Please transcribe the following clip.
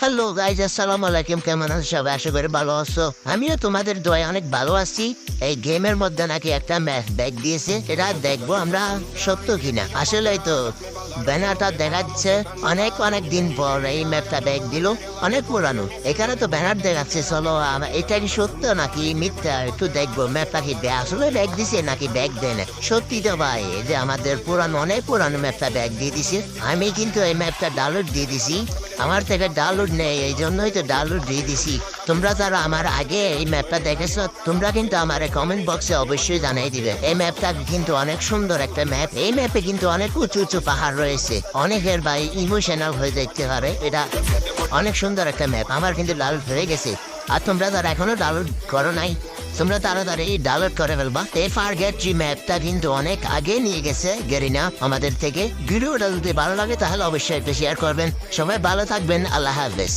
Hello guys আসসালামু আলাইকুম কেমন আছো সবাই? আশা করি ভালো আছো। আমিও তোমাদের দয়া অনেক ভালো আছি। এই গেমের মধ্যে নাকি একটা ম্যাচ ব্যাগ দিয়েছে এটা দেখব আমরা সত্য কিনা। আসলে তো, ব্যানারটা দেখাচ্ছে অনেক অনেক দিন পর এই ম্যাপটা ব্যাগ দিল, অনেক পুরানো। এখানে তো ব্যানার দেখাচ্ছে, চলো এটা কি সত্য নাকি মিথ্যা? একটু দেখব ম্যাপটা কি আসলে ব্যাগ দিছে নাকি ব্যাগ দেয় না সত্যি তো ভাই যে আমাদের পুরানো, অনেক পুরানো ম্যাপটা ব্যাগ দিয়ে দিছে। আমি কিন্তু এই ম্যাপটা ডাউনলোড দিয়ে দিছি। আমার থেকে ডাউনলোড নেই, এই জন্যই তো ডাউনলোড দিয়ে দিছি। তোমরা যারা আমার আগে এই ম্যাপটা দেখেছ, তোমরা কিন্তু আমার কমেন্ট বক্সে অবশ্যই জানাই দিবে। এই ম্যাপটা কিন্তু অনেক সুন্দর একটা ম্যাপ এই ম্যাপে কিন্তু অনেক উঁচু উঁচু পাহাড় রয়েছে। অনেকের ভাই ইমোশনাল হয়ে দেখতে পারে। এটা অনেক সুন্দর একটা ম্যাপ আমার কিন্তু ডাউনলোড হয়ে গেছে। আর তোমরা যারা এখনও ডাউনলোড করো নাই তোমরা তাড়াতাড়ি ডাউনলোড করে ফেলবা আর ফারগেট জি ম্যাপটা কিন্তু অনেক আগে নিয়ে গেছে গেরিনা আমাদের থেকে ভিডিওটা যদি ভালো লাগে তাহলে অবশ্যই একটু শেয়ার করবেন সবাই ভালো থাকবেন আল্লাহ হাফেজ